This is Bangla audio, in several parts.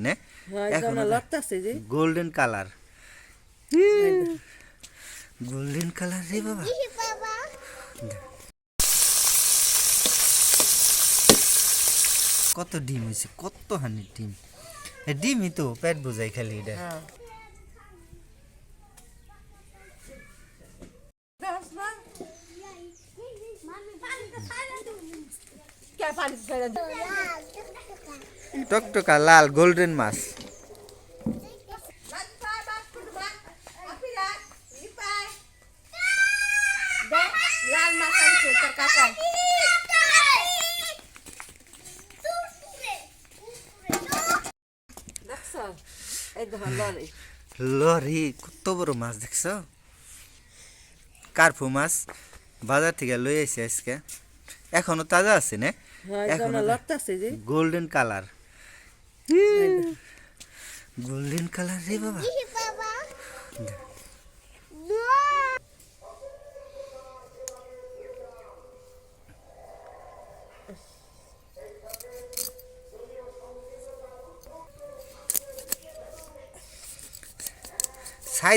নে হয় এখন গোল্ডেন কালার গোল্ডেন কালার রে বাবা কত ডিম হয়েছে কত হানি ডিম ডিমই তো পেট বোঝাই খালি এটা হ্যাঁ পানি টকটকা লাল গোল্ডেন মাছ। লরি কত বড় মাছ দেখছ? কার্পু মাছ বাজার থেকে লই আইছে আজকে। এখনও তাজা আছে না? এখনও জানা লাগতাছে যে। Golden colour. গোল্ডেন কালার রে বাবা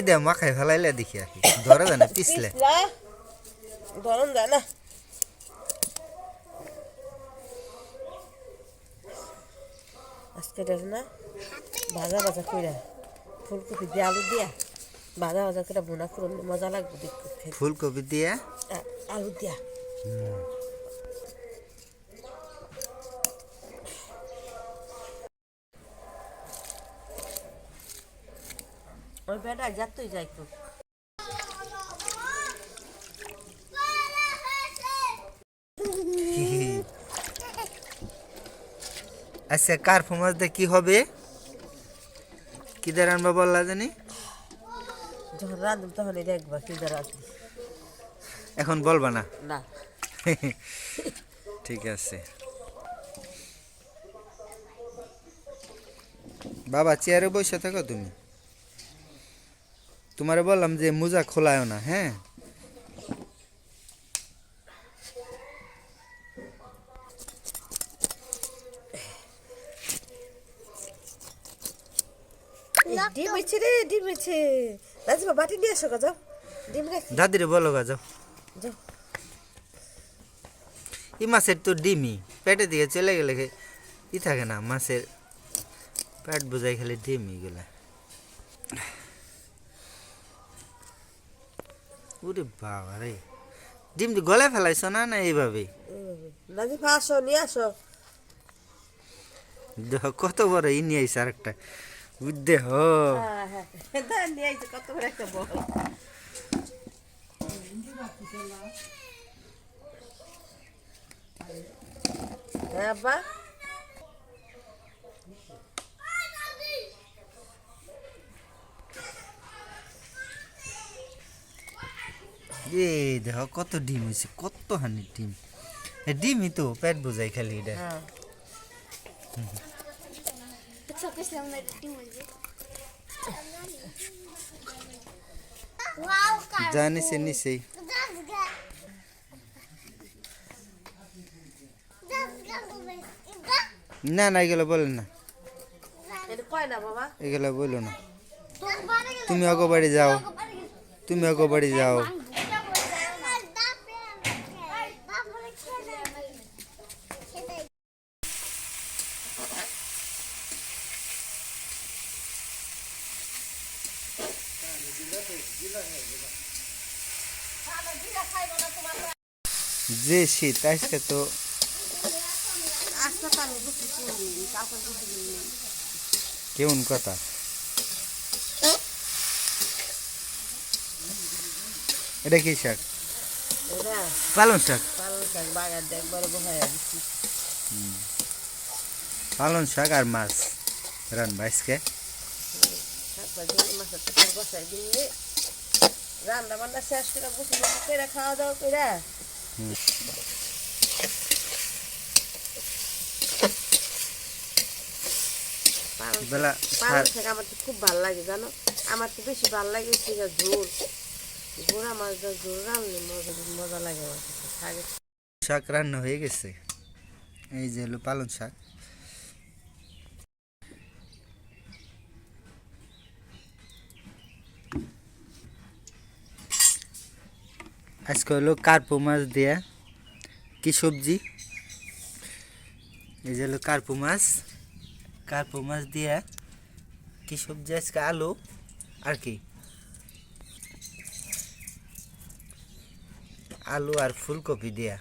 দে মাখাই ফেলাইলে দেখি আর কি ধরে জানে পিছলে পিছলা ধরন যায় না আজকে না ভাজা ভাজা কইরা ফুলকপি দিয়ে আলু দিয়া ভাজা ভাজা করে বোনা করুন মজা লাগবে দেখতে। খেতে। ফুলকপি দিয়ে? আলু দিয়া। ওই বেটা যাতই যাই তো আচ্ছা কার মাছ দিয়ে কি হবে? কি দিয়ে রান্না বললা জানি? যখন রাঁধুম তখনই দেখবা কি দ্বারা এখন বলবা না? না। ঠিক আছে। বাবা চেয়ারে বসে থাকো তুমি। তোমারে বললাম যে মোজা খোলায় না হ্যাঁ? ডিম হয়েছে রে ডিম হয়েছে রাজিমা বাটি নিয়ে আসো গো, যাও। ডিম রেখে দাদিরে বলো গা যাও। যাও। এই মাছের তো ডিমই পেটে দিকে চলে গেলে ই থাকে না মাছের পেট বোঝাই খালি ডিমই গুলা। ওরে বাবা রে ডিম তো গলায় ফেলাইছো না না এইভাবে? আসো নিয়ে আসো। কত বড় ই নিয়ে আইসে আরেকটা। বুঝতে হ। হ্যাঁ হ্যাঁ হ্যাঁ কত বড় একটা বল হ্যাঁ আব্বা এ দেখো কত ডিম হয়েছে কত হানি ডিম। এ ডিমই তো পেট বোঝাই খালি এটা। হ্যাঁ Çakışla onları değil mi? Wow, kar. যা নিচে নিচেই That's good. That's good. That's না না এগুলো বলেন না এটা কয় না বাবা এগুলো বলো না good. তুমি অগো বাড়ি যাও তুমি অগো বাড়ি যাও যে শীত আজকে তো কেমন কথা? এটা কি শাক? পালং শাক। পালং শাক আর মাছ মাছের তরকারি রান্না বান্না শেষ করে বসে খাওয়া দাওয়া করে বেলা পালং শাক আমার তো খুব ভালো লাগে জানো? আমার তো বেশি ভালো লাগে ঝোল। ঘোড়া ঝোল রান্না মজা মজা লাগে আমার শাক রান্না হয়ে গেছে। এই যে হলো পালং শাক। আজকে হলো কার্পু মাছ দেয়া। কি সবজি? এই যে হলো কার্পু মাছ। কার্পু মাছ দিয়া কি সবজি? আজকে আলু। আর কি? আলু আর ফুলকপি দিয়া।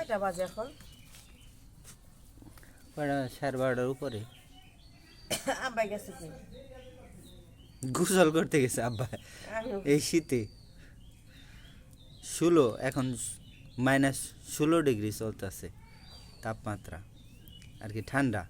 কয়টা বাজে এখন? সাড়ে বারোটার উপরে। আব্বাই গেছে কি? গোসল করতে গেছে আব্বা। এই শীতে। ষোলো এখন মাইনাস ষোলো ডিগ্রি চলতেছে তাপমাত্রা। আর কি ঠান্ডা।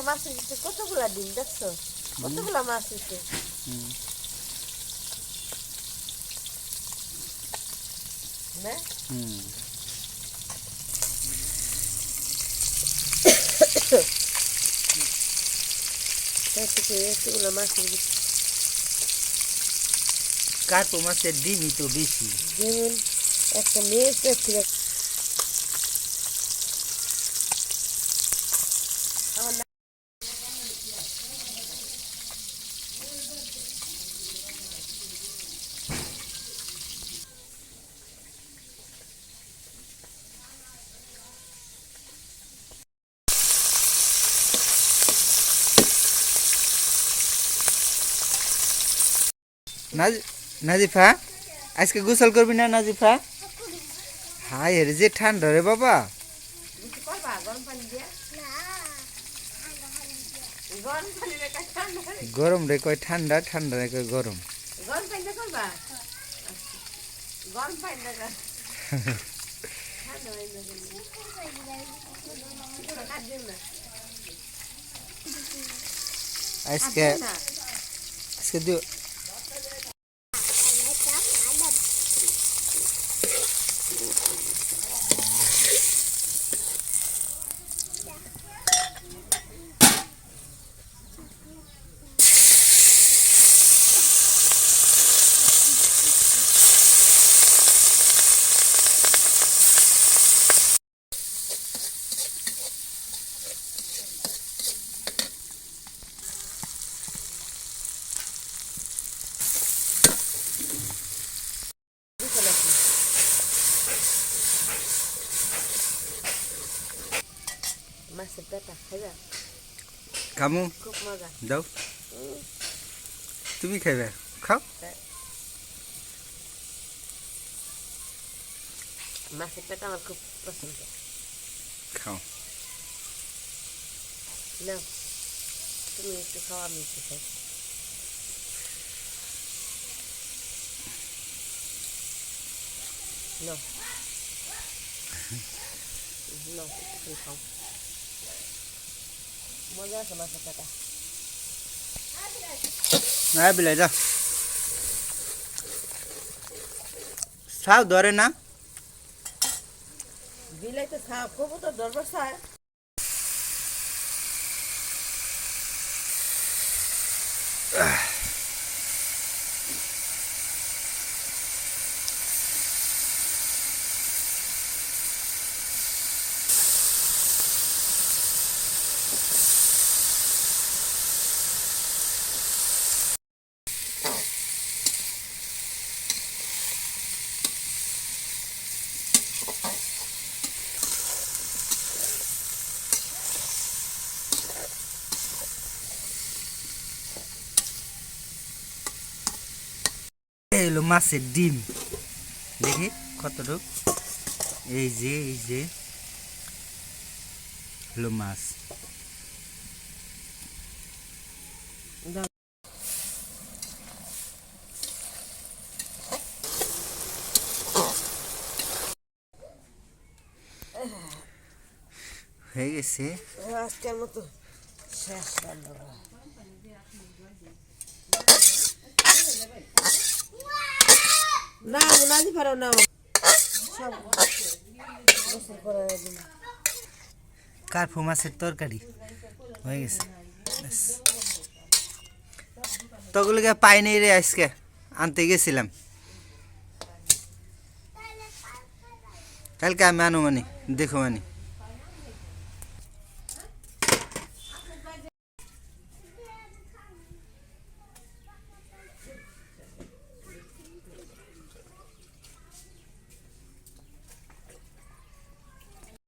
তো মাছ দিচ্ছে কতগুলা ডিম দেখছ? কতগুলা মাছ হুম। না। হুম। কার্পু মাছের ডিমই তো বেশি। যেমন একটা মেয়ে নাজিফা, আজকে গোসল করবি না নাজিফা? হায় রে, যে ঠান্ডা রে বাবা। গরম রে কয় ঠান্ডা ঠান্ডা রে কয় গরম। গরম পানি দিয়ে করবা গরম পানি রেখে ঠান্ডা পানি দিয়ে কাট দিন না আজকে কাট দিন না আজকে দিও দিছে নাকি মাছের পেটা খাইবা খামু খুব মজা দাও তুমি খাইবে খাও মাছের পেটা আমার খুব পছন্দ খাও না তুমি একটু খাওয়া আমি একটু খাই No. No, তুমি খাও মজা আছে মাছের পেটা না বিলাই যা সাও ধরে না বিলাইতে খাও কবুতর দরবার চায় হলো মাছের ডিম। দেখি কতটুক। এই যে এই যে হলো মাছ। হয়ে গেছে। আজকের মতো শেষ। না মুনাজি পারো না সব। কার্পু মাছের তরকারি। হয়ে গেছে। তগুলোকে পাই নেই রে আজকে। আনতে গেছিলাম। কালকে আমি আনো দেখো মানে।